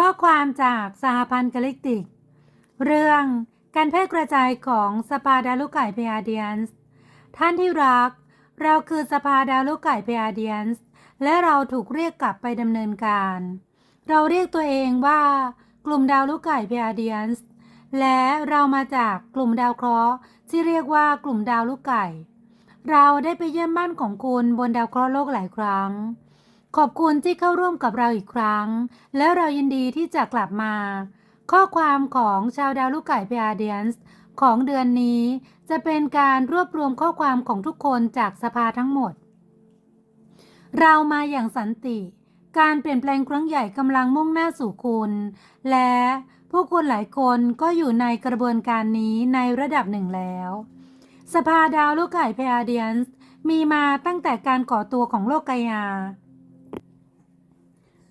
ข้อความจากสหพันธ์กาลิกติก เรื่องการแพร่กระจายของสปาดาวลูกไก่เพอาเดียนส์ท่านที่รัก เราคือสภาดาวลูกไก่เพอาเดียนส์และเราถูกเรียกกลับไปดำเนินการ เราเรียกตัวเองว่ากลุ่มดาวลูกไก่เพอาเดียนส์และเรามาจากกลุ่มดาวเคราะห์ที่เรียกว่ากลุ่มดาวลูกไก่ เราได้ไปเยี่ยมบ้านของคุณบนดาวเคราะห์โลกหลายครั้ง ขอบคุณที่เข้าร่วมกับเราอีกครั้ง และเรายินดีที่จะกลับมา ข้อความของชาวดาวลูกไก่เพอาเดียนส์ของเดือนนี้ จะเป็นการรวบรวมข้อความของทุกคนจากสภาทั้งหมด เรามาอย่างสันติ การเปลี่ยนแปลงครั้งใหญ่กำลังมุ่งหน้าสู่คุณ และผู้คนหลายคนก็อยู่ในกระบวนการนี้ในระดับหนึ่งแล้ว สภาดาวลูกไก่เพอาเดียนส์มีมาตั้งแต่การก่อตัวของโลกกายา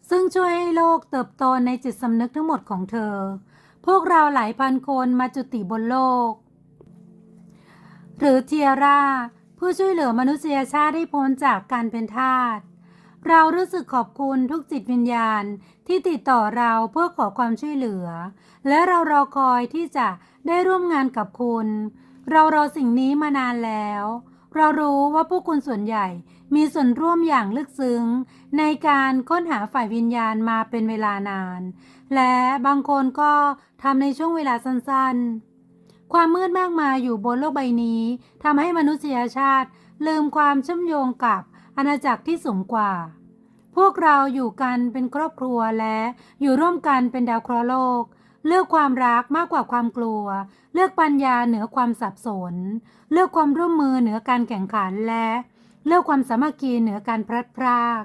ซึ่งช่วยให้โลกเติบโตในจิตสำนึกทั้งหมดของเธอ พวกเราหลายพันคนมาจุติบนโลก หรือเทียร่า ผู้ช่วยเหลือมนุษยชาติให้พ้นจากการเป็นทาส เรารู้สึกขอบคุณทุกจิตวิญญาณที่ติดต่อเราเพื่อขอความช่วยเหลือ และเรารอคอยที่จะได้ร่วมงานกับคุณ เรารอสิ่งนี้มานานแล้ว เรารู้ว่าผู้คุณส่วนใหญ่มีส่วนร่วมอย่างลึกซึ้ง ในการค้นหาฝ่ายวิญญาณมาเป็นเวลานาน และบางคนก็ทำในช่วงเวลาสั้นๆ ความมืดมากมายอยู่บนโลกใบนี้ทำให้มนุษยชาติ ลืมความเชื่อมโยงกับอาณาจักรที่สูงกว่า พวกเราอยู่กันเป็นครอบครัวและอยู่ร่วมกันเป็นดาวเคราะห์โลก เลือกความรักมากกว่าความกลัว เลือกปัญญาเหนือความสับสน เลือกความร่วมมือเหนือการแข่งขันและ เลือกความสามัคคีเหนือการพลัดพราก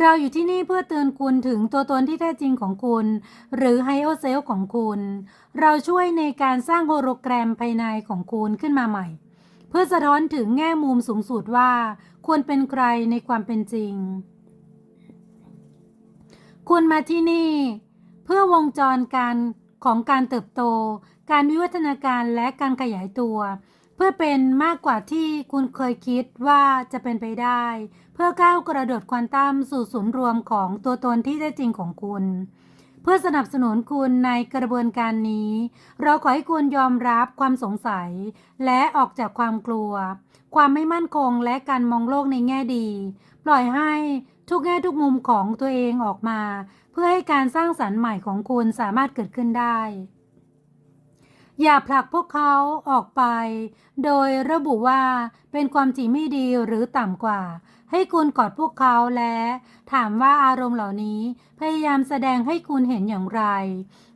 เราอยู่ที่นี่เพื่อเตือนคุณถึงตัวตนที่แท้จริงของคุณ หรือไฮโอเซลของคุณ เราช่วยในการสร้างโฮโลแกรมภายในของคุณขึ้นมาใหม่ เพื่อสะท้อนถึงแง่มุมสูงสุดว่า ควรเป็นใครในความเป็นจริง คุณมาที่นี่ พื่อวงจรการของการเติบโต การวิวัฒนาการและการขยายตัว เพื่อเป็นมากกว่าที่คุณเคยคิดว่าจะเป็นไปได้ เพื่อก้าวกระโดดควอนตัมสู่ศูนย์รวมของตัวตนที่แท้จริงของคุณ เพื่อสนับสนุนคุณในกระบวนการนี้ เราขอให้คุณยอมรับความสงสัย และออกจากความกลัว ความไม่มั่นคงและการมองโลกในแง่ดี ปล่อยให้ ทุกแง่ทุกมุมของตัวเองออกมา เพื่อให้การสร้างสรรค์ใหม่ของคุณสามารถเกิดขึ้นได้ อย่าผลักพวกเขาออกไป โดยระบุว่าเป็นความจริงไม่ดีหรือต่ำกว่า ให้คุณกอดพวกเขาและ ถามว่าอารมณ์เหล่านี้ พยายามแสดงให้คุณเห็นอย่างไร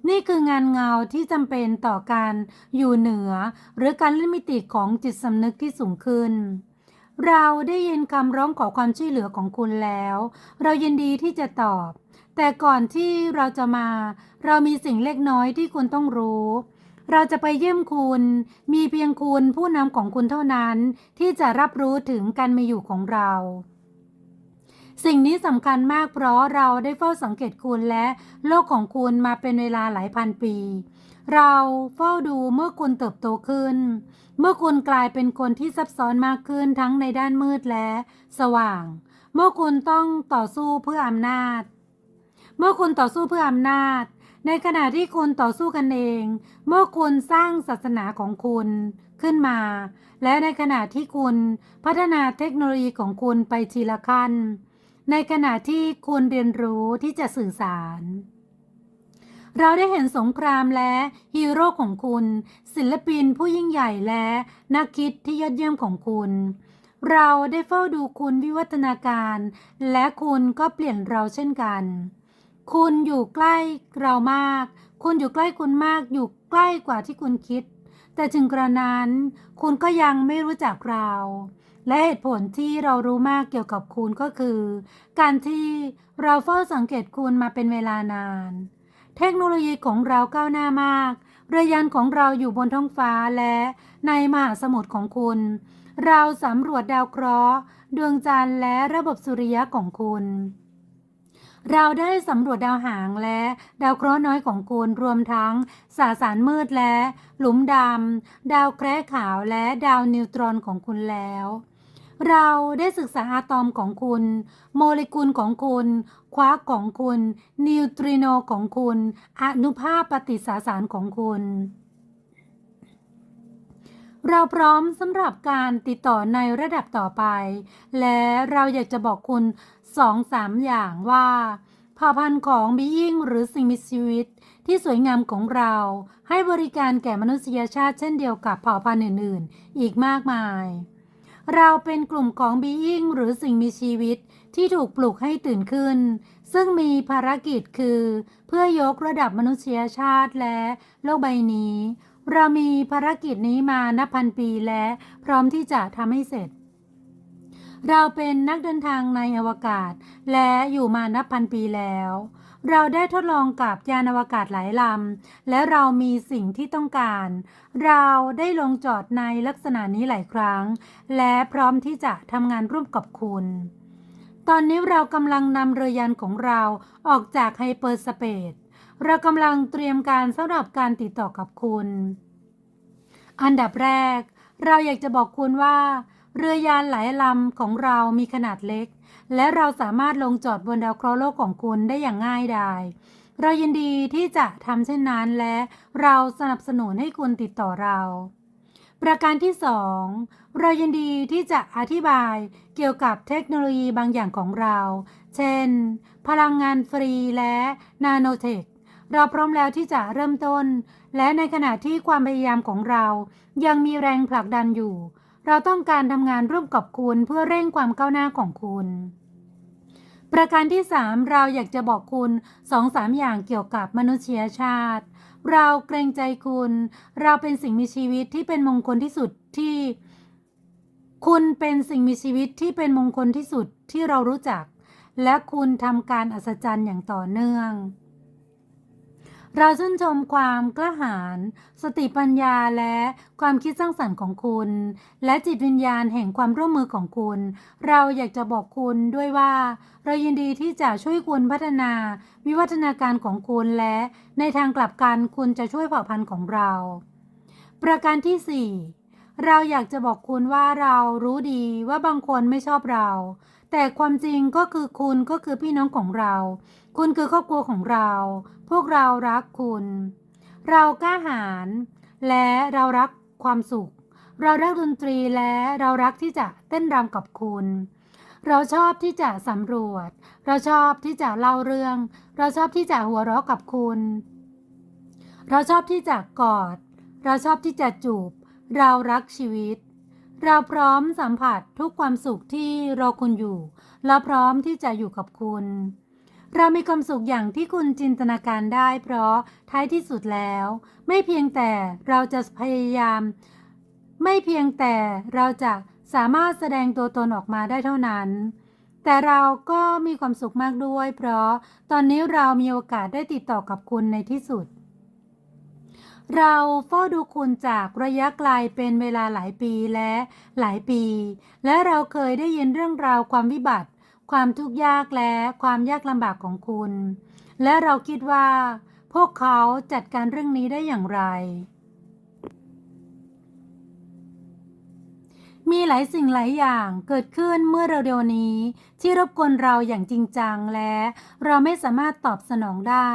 นี่คืองานเงาที่จำเป็นต่อการอยู่เหนือ หรือการเล่นมิติของจิตสำนึกที่สูงขึ้น เราได้ยินคำร้องขอความช่วยเหลือของคุณแล้ว เรายินดีที่จะตอบ แต่ก่อนที่เราจะมา เรามีสิ่งเล็กน้อยที่คุณต้องรู้ เราจะไปเยี่ยมคุณ มีเพียงคุณผู้นำของคุณเท่านั้น ที่จะรับรู้ถึงการมีอยู่ของเรา สิ่งนี้สำคัญมากเพราะเราได้เฝ้าสังเกตคุณและโลกของคุณมาเป็นเวลาหลายพันปี เราเฝ้าดูเมื่อคุณเติบโตขึ้น เมื่อคุณกลายเป็นคนที่ซับซ้อนมากขึ้นทั้งในด้านมืดและสว่าง เมื่อคุณต้องต่อสู้เพื่ออำนาจ เมื่อคุณต่อสู้เพื่ออำนาจ ในขณะที่คุณต่อสู้กันเอง เมื่อคุณสร้างศาสนาของคุณขึ้นมา และในขณะที่คุณพัฒนาเทคโนโลยีของคุณไปทีละขั้น ในขณะที่คุณเรียนรู้ที่จะสื่อสาร เราได้เห็นสงครามและฮีโร่ของคุณ ศิลปินผู้ยิ่งใหญ่และนักคิดที่ยอดเยี่ยมของคุณ เราได้เฝ้าดูคุณวิวัฒนาการ และคุณก็เปลี่ยนเราเช่นกัน คุณอยู่ใกล้เรามาก คุณอยู่ใกล้คุณมากอยู่ใกล้กว่าที่คุณคิด แต่ถึงกระนั้น คุณก็ยังไม่รู้จักเราและเหตุผลที่เรารู้มากเกี่ยวกับคุณก็คือ การที่เราเฝ้าสังเกตคุณมาเป็นเวลานาน เทคโนโลยีของเราก้าวหน้ามาก เรือยันของเราอยู่บนท้องฟ้าและในมหาสมุทรของคุณ เราสำรวจดาวเคราะห์ ดวงจันทร์และระบบสุริยะของคุณ เราได้สำรวจดาวหางและดาวเคราะห์น้อยของคุณรวมทั้งสสารมืดและ หลุมดำดาวแคระขาวและดาวนิวตรอนของคุณแล้ว เราได้ศึกษาอะตอมของคุณ โมเลกุลของคุณ ควาของคุณ นิวตริโนของคุณ อนุภาคปฏิสาสารของคุณ เราพร้อมสำหรับการติดต่อในระดับต่อไป และเราอยากจะบอกคุณสองสามอย่างว่าเผ่าพันธุ์ของบีอิงหรือสิ่งมีชีวิตที่สวยงามของเราให้บริการแก่มนุษยชาติเช่นเดียวกับเผ่าพันธุ์อื่นๆ อีกมากมาย เราเป็นกลุ่มของบีอิงหรือสิ่งมีชีวิตที่ถูกปลุกให้ตื่นขึ้น ซึ่งมีภารกิจคือ เพื่อยกระดับมนุษยชาติและโลกใบนี้ เรามีภารกิจนี้มานับพันปีและพร้อมที่จะทำให้เสร็จ เราเป็นนักเดินทางในอวกาศ และอยู่มานับพันปีแล้ว เราได้ทดลองกับยานอวกาศหลายลำ และเรามีสิ่งที่ต้องการ เราได้ลงจอดในลักษณะนี้หลายครั้ง และพร้อมที่จะทำงานร่วมกับคุณ ตอนนี้เรากำลังนำเรือยานของเราออกจากไฮเปอร์สเปซ เรากำลังเตรียมการสำหรับการติดต่อกับคุณ อันดับแรก เราอยากจะบอกคุณว่า เรือยานหลายลำของเรามีขนาดเล็ก และเราสามารถลงจอดบนดาวเคราะห์โลกของคุณได้อย่างง่ายดายเรายินดีที่จะทำเช่นนั้นและเราสนับสนุนให้คุณติดต่อเรา ประการที่สองเรายินดีที่จะอธิบายเกี่ยวกับเทคโนโลยีบางอย่างของเรา เช่น พลังงานฟรีและนาโนเทค เราพร้อมแล้วที่จะเริ่มต้น และในขณะที่ความพยายามของเรายังมีแรงผลักดันอยู่ เราต้องการทำงานร่วมกับคุณเพื่อเร่งความก้าวหน้าของคุณ ประการที่ 3 เราอยากจะบอกคุณสองสามอย่างเกี่ยวกับมนุษยชาติ เราเกรงใจคุณ เราเป็นสิ่งมีชีวิตที่เป็นมงคลที่สุดที่ คุณเป็นสิ่งมีชีวิตที่เป็นมงคลที่สุดที่เรารู้จัก และคุณทำการอัศจรรย์อย่างต่อเนื่อง เราชื่นชมความกล้าหาญสติปัญญาและความคิดสร้างสรรค์ของคุณ และจิตวิญญาณแห่งความร่วมมือของคุณ เราอยากจะบอกคุณด้วยว่า เรายินดีที่จะช่วยคุณพัฒนา วิวัฒนาการของคุณและในทางกลับกันคุณจะช่วยเผ่าพันธุ์ของเรา ประการที่ 4 เราอยากจะบอกคุณว่าเรารู้ดีว่าบางคนไม่ชอบเรา แต่ความจริงก็คือคุณก็คือพี่น้องของเรา คุณคือครอบครัวของเราพวกเรารักคุณ เรากล้าหาญและเรารักความสุข เรารักดนตรีและเรารักที่จะเต้นรำกับคุณ เราชอบที่จะสำรวจ เราชอบที่จะเล่าเรื่อง เราชอบที่จะหัวเราะกับคุณ เราชอบที่จะกอด เราชอบที่จะจูบ เรารักชีวิต เราพร้อมสัมผัสทุกความสุขที่รอคุณอยู่ เราพร้อมที่จะอยู่กับคุณ เรามีความสุขอย่างที่คุณจินตนาการได้ เพราะท้ายที่สุดแล้ว ไม่เพียงแต่เราจะพยายาม ไม่เพียงแต่เราจะสามารถแสดงตัวตนออกมาได้เท่านั้น แต่เราก็มีความสุขมากด้วย เพราะตอนนี้เรามีโอกาสได้ติดต่อกับคุณในที่สุด เราเฝ้าดูคุณจากระยะไกลเป็นเวลาหลายปีและหลายปี และเราเคยได้ยินเรื่องราวความวิบัติ ความทุกข์ยากและความยากลำบากของคุณ และเราคิดว่า พวกเขาจัดการเรื่องนี้ได้อย่างไร มีหลายสิ่งหลายอย่างเกิดขึ้นเมื่อเร็วๆนี้ ที่รบกวนเราอย่างจริงจังและเราไม่สามารถตอบสนองได้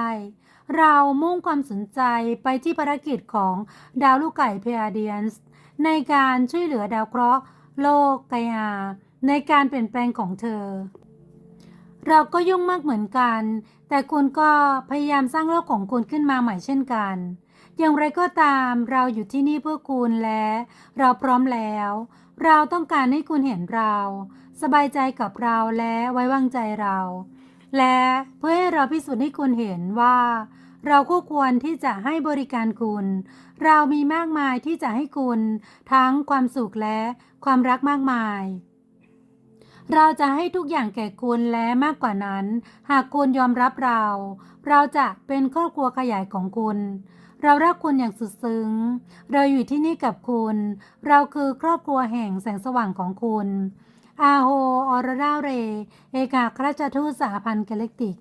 เรามุ่งความสนใจไปที่ภารกิจของดาวลูกไก่เพอาเดียนส์ในการช่วยเหลือดาวเคราะห์โลกไกอา ในการเปลี่ยนแปลงของเธอ เราก็ยุ่งมากเหมือนกัน แต่คุณก็พยายามสร้างโลกของคุณขึ้นมาใหม่เช่นกัน อย่างไรก็ตามเราอยู่ที่นี่เพื่อคุณและ เราพร้อมแล้ว เราต้องการให้คุณเห็นเรา สบายใจกับเราและไว้วางใจเรา และเพื่อให้เราพิสูจน์ให้คุณเห็นว่าเราคู่ควรที่จะให้บริการคุณ เรามีมากมายที่จะให้คุณ ทั้งความสุขและความรักมากมาย เราจะให้ทุกอย่างแก่คุณและมากกว่านั้น หากคุณยอมรับเรา เราจะเป็นครอบครัวขยายของคุณ เรารักคุณอย่างสุดซึ้ง เราอยู่ที่นี่กับคุณ เราคือครอบครัวแห่งแสงสว่างของคุณอาโฮออรราเร เอกอัครราชทูตสหพันธ์กาแล็กติก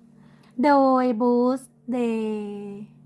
โดยบูสเดย์